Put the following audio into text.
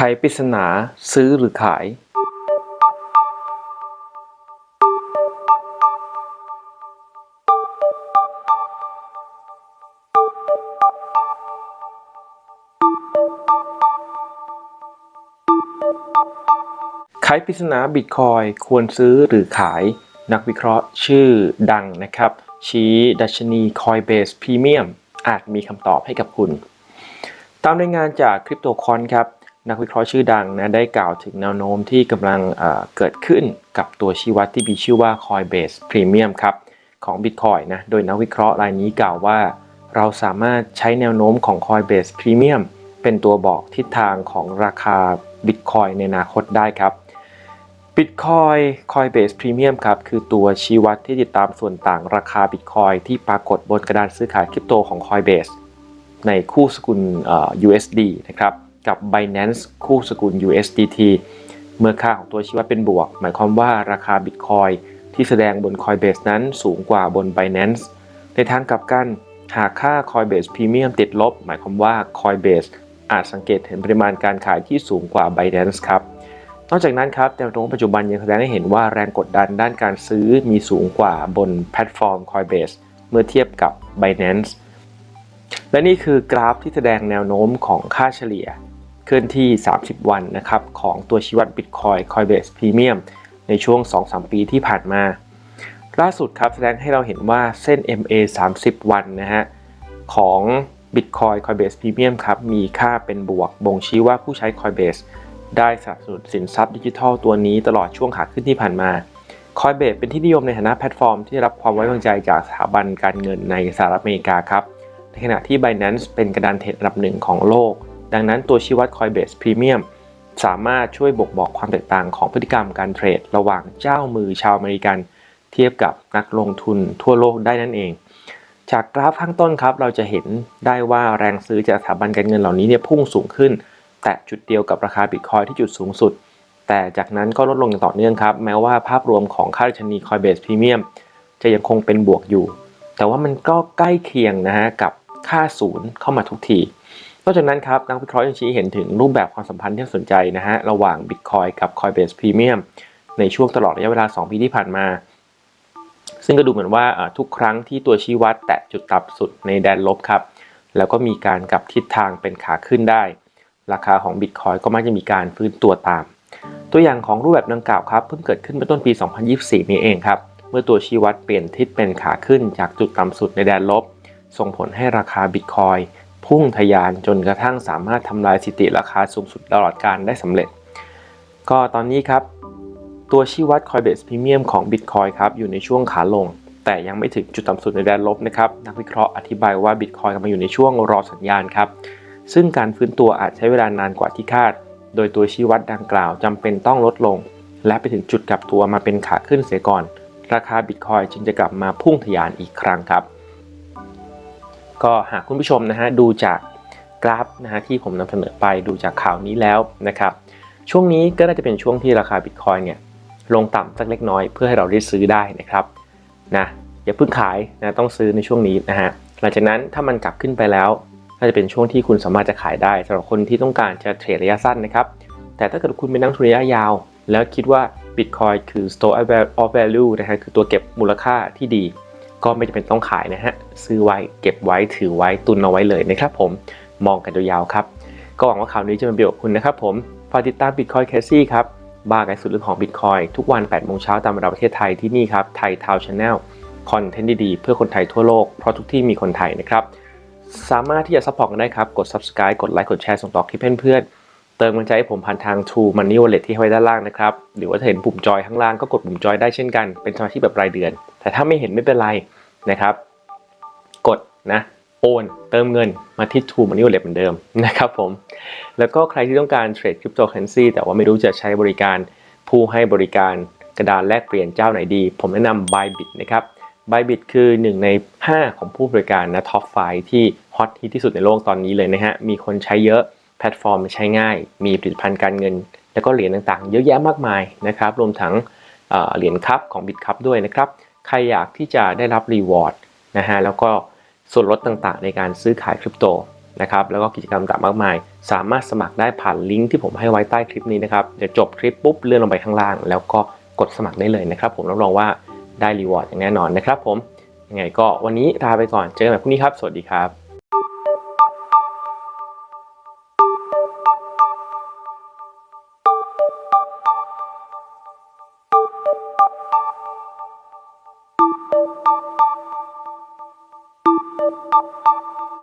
ไขปริศนาซื้อหรือขาย ไขปริศนาบิตคอยควรซื้อหรือขาย นักวิเคราะห์ชื่อดังนะครับ ชี้ดัชนี Coinbase Premium อาจมีคำตอบให้กับคุณ ตามรายงานจากคริปโตคอนครับ นักวิเคราะห์ชื่อดังนะได้กล่าวถึงแนวโน้มที่กำลังเกิดขึ้นกับตัวชี้วัดที่มีชื่อว่า Coinbase Premium ครับของ Bitcoin นะโดยนักวิเคราะห์รายนี้กล่าวว่า เราสามารถใช้แนวโน้มของ Coinbase Premium เป็นตัวบอกทิศทางของราคา Bitcoin ในอนาคตได้ครับ Bitcoin Coinbase Premium ครับคือตัวชี้วัดที่ติดตามส่วนต่างราคา Bitcoin ที่ปรากฏบนกระดานซื้อขายคริปโตของ Coinbase ในคู่สกุลอ่อ USD นะครับ กับ Binance คู่สกุล USDT เมื่อค่าของตัวชี้วัดเป็นบวก หมายความว่าราคา Bitcoin ที่แสดงบน Coinbase นั้นสูงกว่าบน Binance ในทางกลับกันหากค่า Coinbase Premium ติดลบ หมายความว่า Coinbase อาจสังเกตเห็นปริมาณการขายที่สูงกว่า Binance ครับ นอกจากนั้นครับแนวโน้มปัจจุบันยังแสดงให้เห็นว่าแรงกดดันด้านการซื้อมีสูงกว่าบนแพลตฟอร์ม Coinbase เมื่อเทียบกับ Binance และนี่คือกราฟที่แสดงแนวโน้มของค่าเฉลี่ย เคลื่อนที่ 30 วันนะครับของตัวชี้วัด Bitcoin Coinbase Premium ในช่วง 2-3 ปีที่ผ่านมา ล่าสุดครับแสดงให้เราเห็นว่าเส้น MA 30 วันนะฮะของ Bitcoin Coinbase Premium ครับมีค่าเป็นบวกบ่งชี้ว่าผู้ใช้ Coinbase ได้สนับสนุนสินทรัพย์ดิจิทัลตัวนี้ตลอดช่วงขาขึ้นที่ผ่านมา Coinbase เป็นที่นิยมในฐานะแพลตฟอร์มที่ได้รับความไว้วางใจจากสถาบันการเงินในสหรัฐอเมริกาครับในขณะที่ Binance เป็นกระดานเทรดอันดับหนึ่งของโลก ดังนั้นตัวชี้วัด Coinbase Premium สามารถช่วยบ่งบอกความแตกต่างของพฤติกรรมการเทรด ระหว่างเจ้ามือชาวอเมริกัน เทียบกับนักลงทุนทั่วโลกได้นั่นเอง จากกราฟข้างต้นครับ เราจะเห็นได้ว่าแรงซื้อจากสถาบันการเงินเหล่านี้เนี่ยพุ่งสูงขึ้น แตะจุดเดียวกับราคาบิตคอยที่จุดสูงสุด แต่จากนั้นก็ลดลงอย่างต่อเนื่องครับ แม้ว่าภาพรวมของค่าดัชนี Coinbase Premium จะยังคงเป็นบวกอยู่ แต่ว่ามันก็ใกล้เคียงนะฮะกับค่าศูนย์เข้ามาทุกที อกจากนั้นครับนักวิเคราะห์ยังชี้เห็นถึงรูปแบบความสัมพันธ์ที่สนใจนะฮะระหว่าง Bitcoin กับ Coinbase Premium ในช่วงตลอดระยะเวลา 2 ปีที่ผ่านมา ซึ่งก็ดูเหมือนว่าอ่าทุกครั้งที่ตัวชี้วัดแตะจุดต่ำสุดในแดนลบครับ แล้วก็มีการกลับทิศทางเป็นขาขึ้นได้ ราคาของ Bitcoin ก็มักจะมีการฟื้นตัวตาม ตัวอย่างของรูปแบบดังกล่าวครับเพิ่งเกิดขึ้นเมื่อต้นปี 2024 นี้เองครับเมื่อตัวชี้วัดเปลี่ยนทิศเป็นขาขึ้นจากจุดต่ำสุดในแดนลบ ส่งผลให้ราคา Bitcoin พุ่งทะยานจนกระทั่งสามารถทำลายสถิติราคาสูงสุดตลอดการได้สำเร็จ ก็ตอนนี้ครับ ตัวชี้วัด Coinbase Premium ของ Bitcoin ครับอยู่ในช่วงขาลง แต่ยังไม่ถึงจุดต่ำสุดในแดนลบนะครับ นักวิเคราะห์อธิบายว่า Bitcoin กำลังอยู่ในช่วงรอสัญญาณครับ ซึ่งการฟื้นตัวอาจใช้เวลานานกว่าที่คาด โดยตัวชี้วัดดังกล่าวจำเป็นต้องลดลง และไปถึงจุดกลับตัวมาเป็นขาขึ้นเสียก่อน ราคา Bitcoin จึงจะกลับมาพุ่งทะยานอีกครั้งครับ ก็หากคุณผู้ชมนะฮะดูจากกราฟนะฮะที่ผมนำเสนอไปดูจากข่าวนี้แล้วนะครับ ช่วงนี้ก็น่าจะเป็นช่วงที่ราคา Bitcoin เนี่ยลงต่ำสักเล็กน้อยเพื่อให้เราได้ซื้อได้นะครับนะอย่าเพิ่งขายนะต้องซื้อในช่วงนี้นะฮะหลังจากนั้นถ้ามันกลับขึ้นไปแล้วน่าจะเป็นช่วงที่คุณสามารถจะขายได้สำหรับคนที่ต้องการจะเทรดระยะสั้นนะครับ แต่ถ้าเกิดคุณเป็นนักทุนระยะยาว แล้วคิดว่า Bitcoin คือ store of value นะฮะคือตัวเก็บมูลค่าที่ดี ก็ไม่จำเป็นต้องขายนะฮะซื้อไว้เก็บไว้ถือไว้ตุนเอาไว้เลยนะครับผมมองกันยาวๆครับ ก็หวังว่าข่าวนี้จะเป็นประโยชน์คุณนะครับผมฝากติดตาม Bitcoin c a s e ครับบาร์ไกด์สุดลึกของ Bitcoin ทุกวัน 8 โมงเช้าตามเวลาประเทศไทยที่นี่ครับไทยทาวน์ชาแนลคอนเทนต์ดีๆ เพื่อคนไทยทั่วโลก เพราะทุกที่มีคนไทยนะครับ สามารถที่จะซัพพอร์ตกันได้ครับ กด subscribe กดไลค์กดแชร์ส่งต่อคลิปเพื่อนๆ เติมกำลังใจให้ผมผ่านทาง True Money Wallet ที่ไว้ด้านล่างนะครับ หรือว่าถ้าเห็นปุ่มจอยข้างล่างก็กดปุ่มจอยได้เช่นกัน เป็นสมาชิกแบบรายเดือน แต่ถ้าไม่เห็นไม่เป็นไรนะครับ กดนะโอนเติมเงินมาที่ True Money Wallet เหมือนเดิมนะครับผม แล้วก็ใครที่ต้องการเทรดคริปโตเคอเรนซีแต่ว่าไม่รู้จะใช้บริการผู้ให้บริการกระดานแลกเปลี่ยนเจ้าไหนดี ผมแนะนำ Bybit นะครับ Bybit คือหนึ่งใน 5 ของผู้บริการนะท็อปไฟที่ฮอตฮิตที่สุดในโลกตอนนี้เลยนะฮะ มีคนใช้เยอะ แพลตฟอร์มใช้ง่าย มีผลิตภัณฑ์การเงิน แล้วก็เหรียญต่างๆ เยอะแยะมากมายนะครับ รวมทั้งเหรียญคัพของ Bitcup ด้วยนะครับ ใครอยากที่จะได้รับรีวอร์ดนะฮะ แล้วก็ส่วนลดต่างๆ ในการซื้อขายคริปโตนะครับ แล้วก็กิจกรรมต่างมากมาย สามารถสมัครได้ผ่านลิงก์ที่ผมให้ไว้ใต้คลิปนี้นะครับ เดี๋ยวจบคลิปปุ๊บเลื่อนลงไปข้างล่าง แล้วก็กดสมัครได้เลยนะครับ ผมรับรองว่าได้รีวอร์ดอย่างแน่นอนนะครับ ผม ยังไงก็วันนี้ลาไปก่อน เจอกันใหม่พรุ่งนี้ครับ สวัสดีครับ